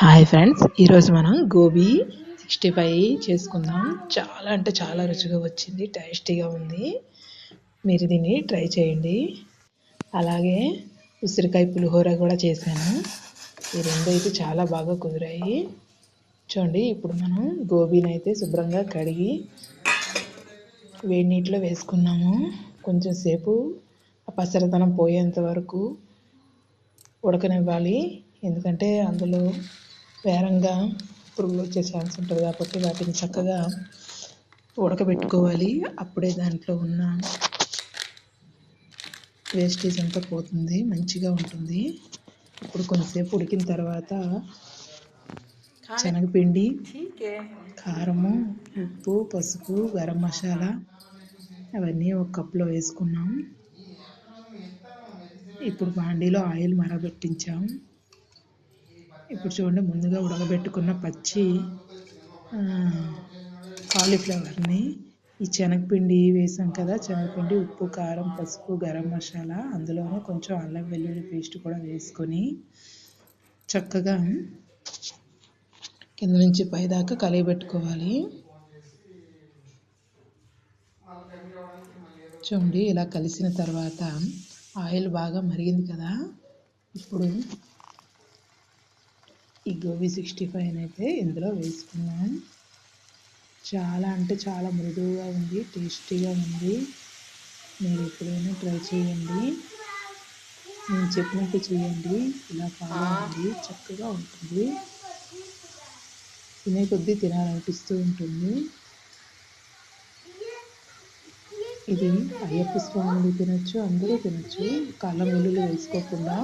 Hi friends ఈరోజు మనం gobi sixty five చేసుకుందాం. చాలా అంటే చాలా రుచిగా వచ్చింది టేస్టీగా ఉంది. మీరు దీన్ని ట్రై చేయండి. అలాగే ఉసిరికాయ పులిహోర కూడా చేశాను. ఈ రెండు అయితే చాలా బాగా కుదిరాయి. చూడండి ఇప్పుడు మనం గోబీని అయితే శుభ్రంగా కడిగి వేడి నీటిలో వేసుకున్నాము. కొంచెం సేపు ఆ పసరతనం పోయేంత వరకు ఉడకనివ్వాలి. ఎందుకంటే అందులో వేరంగా పురుగులు వచ్చే ఛాన్స్ ఉంటుంది కాబట్టి వాటిని చక్కగా ఉడకబెట్టుకోవాలి. అప్పుడే దాంట్లో ఉన్న వేస్టేజ్ అంతా పోతుంది మంచిగా ఉంటుంది. ఇప్పుడు కొంతసేపు ఉడికిన తర్వాత శనగపిండి కారము ఉప్పు పసుపు గరం మసాలా అవన్నీ ఒక కప్లో వేసుకున్నాం. ఇప్పుడు బాండీలో ఆయిల్ మరగబెట్టించాం. ఇప్పుడు చూడండి ముందుగా ఉడకబెట్టుకున్న పచ్చి కాలీఫ్లవర్ని ఈ శనగపిండి వేసాం కదా శనగపిండి ఉప్పు కారం పసుపు గరం మసాలా అందులోనే కొంచెం అల్లం వెల్లుల్లి పేస్ట్ కూడా వేసుకొని చక్కగా కింద నుంచి పైదాకా కలిగిపెట్టుకోవాలి చూడండి ఇలా కలిసిన తర్వాత ఆయిల్ బాగా మరిగింది కదా. ఇప్పుడు ఈ గోబీ సిక్స్టీ ఫైవ్ అయితే ఇందులో వేసుకున్నాం. చాలా అంటే చాలా మృదువుగా ఉంది టేస్టీగా ఉంది. మీరు ఎప్పుడైనా ట్రై చేయండి. నేను చెప్పినట్టు చేయండి. ఇలా ఫాలో అవ్వండి. చక్కగా ఉంటుంది. తినే కొద్దీ తినాలనిపిస్తూ ఉంటుంది. ఇది అయ్యప్ప స్వాములు తినచ్చు అందరూ తినచ్చు. కాళ్ళ వెల్లుల్లి వేసుకోకుండా.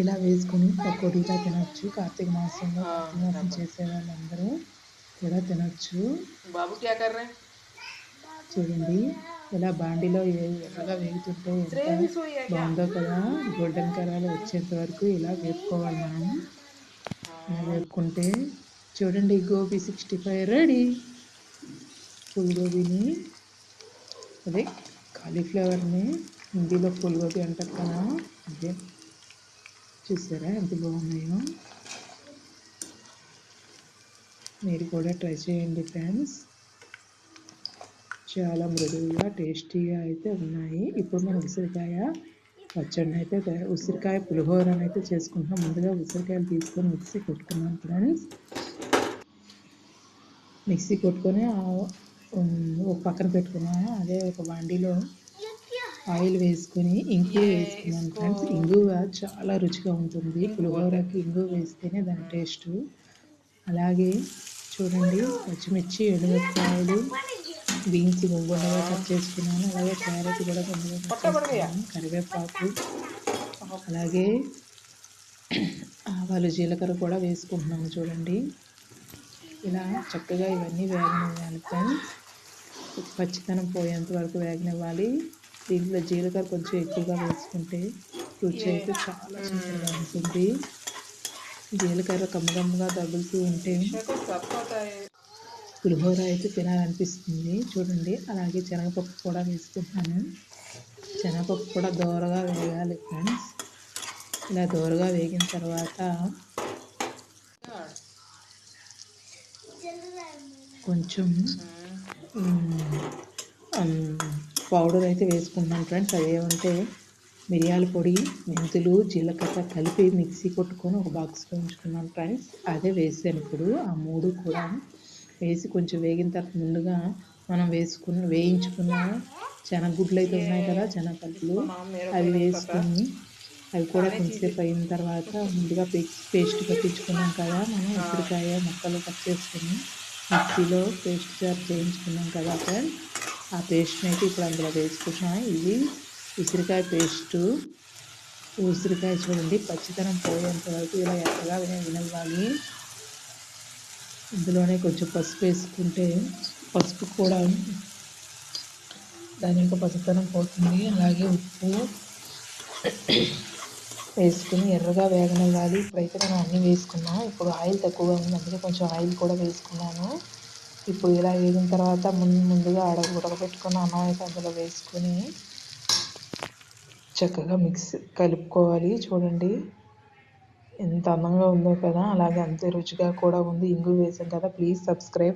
ఇలా వేసుకొని పకోడీగా తినచ్చు. కార్తీక మాసంలో కార్తీక మాసం చేసే వాళ్ళందరూ కూడా తినచ్చు. చూడండి ఇలా బాండిలో ఎర్రగా వేగుతుంటే ఎంత బాగుందో కదా. గోల్డెన్ కలర్ వచ్చేంత వరకు ఇలా వేపుకోవాలి మనం. ఇలా వేపుకుంటే చూడండి gobi sixty five ready. Full గోబీని అదే కాలీఫ్లవర్ని హిందీలో ఫుల్ గోబీ అంటారు కదా అదే. చూసారా? ఎంత బాగున్నాయో? మీరు కూడా ట్రై చేయండి ఫ్రెండ్స్. చాలా మృదువుగా టేస్టీగా అయితే ఉన్నాయి. ఇప్పుడు మనం ఉసిరికాయ పచ్చడిని అయితే ఉసిరికాయ పులిహోరని అయితే చేసుకుంటున్నాం. ముందుగా ఉసిరికాయలు తీసుకొని మిక్సీ కొట్టుకున్నాం ఫ్రెండ్స్. మిక్సీ కొట్టుకొని ఒక పక్కన పెట్టుకున్నాము అదే ఒక వండిలో ఆయిల్ వేసుకొని ఇంగు వేసుకున్నాను ఫ్రెండ్స్. ఇంగువ చాలా రుచిగా ఉంటుంది. పులిహోరకి ఇంగు వేస్తేనే దాని టేస్ట్. అలాగే చూడండి పచ్చిమిర్చి ఎండుమిరపకాయలు బీన్స్ గుంగుండగా కట్ చేసుకున్నాను. అలాగే క్యారెట్ కూడా గుండగా కట్ చేసుకున్నాను. కరివేపాకు అలాగే ఆవాలు జీలకర్ర కూడా వేసుకుంటున్నాను చూడండి. ఇలా చక్కగా ఇవన్నీ వేగనివ్వాలి ఫ్రెండ్స్. పచ్చితనం పోయేంత వరకు వేగనివ్వాలి. దీంట్లో జీలకర్ర కొంచెం ఎక్కువగా వేసుకుంటే రుచి అయితే చాలా చక్కగా ఉంటుంది. జీలకర్ర కమ్మగమ్మగా తగులుతూ ఉంటే పులిహోర అయితే తినాలనిపిస్తుంది. చూడండి అలాగే శనగపప్పు కూడా వేసుకుంటున్నాను శనగపప్పు కూడా దోరగా వేగాలి ఫ్రెండ్స్. ఇలా దోరగా వేగిన తర్వాత కొంచెం పౌడర్ అయితే వేసుకుంటున్నాను ఫ్రెండ్స్. అదేమంటే మిరియాల పొడి మెంతులు జీలకర్ర కలిపి మిక్సీ కొట్టుకొని ఒక బాక్స్లో ఉంచుకున్నాను ఫ్రెండ్స్. అదే వేసాను ఇప్పుడు. ఆ మూడు కూడా వేసి కొంచెం వేగిన తర్వాత ముందుగా మనం వేసుకున్న వేయించుకున్న శనగుడ్లు అయితే ఉన్నాయి కదా శనగపల్లులు అవి వేసుకొని అవి కూడా కొంచెంసేపు అయిన తర్వాత ముందుగా పేస్ట్ పట్టించుకున్నాం కదా మనం. ఉసిరికాయ ముక్కలు కట్ చేసుకుని మిక్సీలో పేస్ట్ జార్ చేయించుకున్నాం కదా ఫ్రెండ్స్. ఆ పేస్ట్ని అయితే ఇప్పుడు అందులో వేసుకుంటున్నాను. ఇది ఉసిరికాయ పేస్టు. ఉసిరికాయ చూడండి పచ్చితనం పోయేంత వరకు ఇలా ఎక్కగా వినవ్వాలి ఇందులోనే కొంచెం పసుపు వేసుకుంటే పసుపు కూడా దాని యొక్క పసుపుతనం పోతుంది. అలాగే ఉప్పు వేసుకుని ఎర్రగా వేగనివ్వాలి. ఇప్పుడైతే నేను అన్నీ వేసుకున్నాను ఇప్పుడు ఆయిల్ తక్కువగా ఉంది. అందుకే కొంచెం ఆయిల్ కూడా వేసుకున్నాను. ఇప్పుడు ఇలా వేగిన తర్వాత ముందు ముందుగా అడ ఉడకబెట్టుకున్న అన్నం అయితే అందులో వేసుకొని చక్కగా మిక్స్ కలుపుకోవాలి. చూడండి ఎంత అందంగా ఉందో కదా. అలాగే అంతే రుచిగా కూడా ఉంది. ఇంగు వేసాం కదా. Please subscribe